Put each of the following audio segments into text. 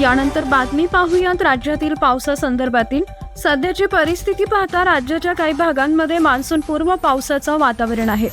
यानंतर बातमी पाहूयात राज्यातील पावसासंदर्भातील. सध्याची परिस्थिती पाहता राज्याच्या काही भागांमध्ये मान्सूनपूर्व पावसाचं वातावरण आहे.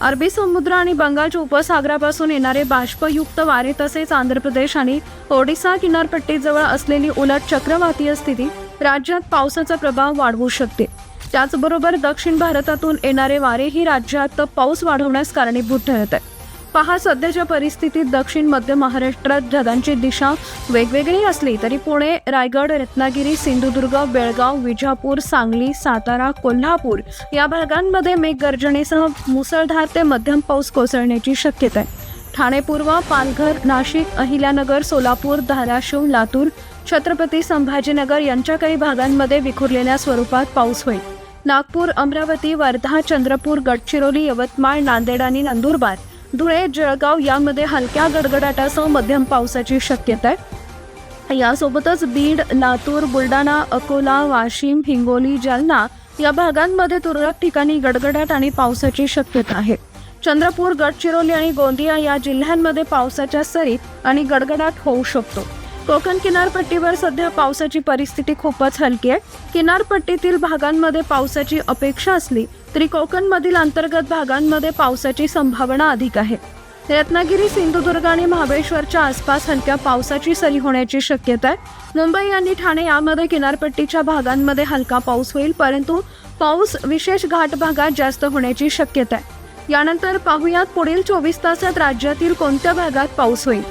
अरबी समुद्र आणि बंगालच्या उपसागरापासून येणारे बाष्पयुक्त वारे तसेच आंध्र प्रदेश आणि ओडिसा किनारपट्टीजवळ असलेली उलट चक्रवातीय स्थिती राज्यात पावसाचा प्रभाव वाढवू शकते. त्याचबरोबर दक्षिण भारतातून येणारे वारेही राज्यात पाऊस वाढवण्यास कारणीभूत ठरत आहे. पहा सध्याच्या परिस्थितीत दक्षिण मध्य महाराष्ट्रात ढगांची दिशा वेगवेगळी असली तरी पुणे रायगड रत्नागिरी सिंधुदुर्ग बेळगाव विजापूर सांगली सातारा कोल्हापूर या भागांमध्ये मेघगर्जनेसह मुसळधार ते मध्यम पाऊस कोसळण्याची शक्यता आहे. ठाणे पूर्व पालघर नाशिक अहिल्यानगर सोलापूर धाराशिव लातूर छत्रपती संभाजीनगर यांच्या काही भागांमध्ये विखुरलेल्या स्वरूपात पाऊस होईल. नागपूर अमरावती वर्धा चंद्रपूर गडचिरोली यवतमाळ नांदेड आणि नंदुरबार धुळे जळगाव यामध्ये हलक्या गडगडाटासह मध्यम पावसाची शक्यता आहे. यासोबतच बीड लातूर बुलढाणा अकोला वाशिम हिंगोली जालना या भागांमध्ये तुरळक ठिकाणी गडगडाट आणि पावसाची शक्यता आहे. चंद्रपूर गडचिरोली आणि गोंदिया या जिल्ह्यांमध्ये पावसाच्या सरी आणि गडगडाट होऊ शकतो. कोकण किनारपट्टीवर सध्या पावसाची परिस्थिती खूपच हलकी आहे. किनारपट्टीतील भागांमध्ये पावसाची अपेक्षा असली तरी कोकणमधील अंतर्गत भागांमध्ये पावसाची संभावना अधिक आहे. रत्नागिरी सिंधुदुर्ग आणि महाबळेश्वरच्या आसपास हलक्या पावसाची सरी होण्याची शक्यता आहे. मुंबई आणि ठाणे यामध्ये किनारपट्टीच्या भागांमध्ये हलका पाऊस होईल परंतु पाऊस विशेष घाट भागात जास्त होण्याची शक्यता आहे. यानंतर पाहुयात पुढील चोवीस तासात राज्यातील कोणत्या भागात पाऊस होईल.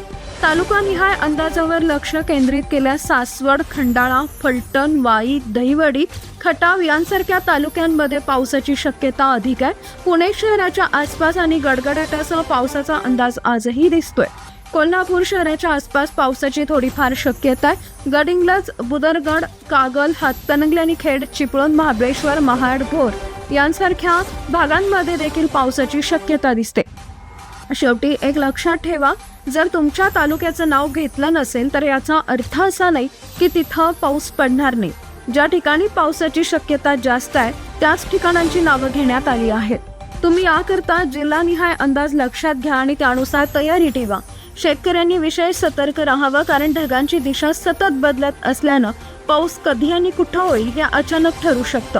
तालुकानिहाय अंदाजावर लक्ष केंद्रित केल्यास सासवड खंडाळा फलटण वाई दहिवडी खटाव यांसारख्या तालुक्यांमध्ये पावसाची शक्यता अधिक आहे. पुणे शहराच्या आसपास आणि गडगडाटासह पावसाचा अंदाज आजही दिसतोय. कोल्हापूर शहराच्या आसपास पावसाची थोडीफार शक्यता आहे. गडिंग्लज बुदरगड कागल हातकणंगले आणि खेड चिपळूण महाबळेश्वर महाड भोर यांसारख्या भागांमध्ये देखील पावसाची शक्यता दिसते. शेवटी एक लक्षात ठेवा जर तुमच्या तालुक्याचं नाव घेतलं नसेल तर याचा अर्थ असा नाही की तिथं पाऊस पडणार नाही. ज्या ठिकाणी पावसाची शक्यता जास्त आहे त्याच ठिकाणांची नावं घेण्यात आली आहेत. तुम्ही याकरता जिल्हानिहाय अंदाज लक्षात घ्या आणि त्यानुसार तयारी ठेवा. शेतकऱ्यांनी विशेष सतर्क राहावं कारण ढगांची दिशा सतत बदलत असल्यानं पाऊस कधी आणि कुठं होईल हे अचानक ठरू शकतं.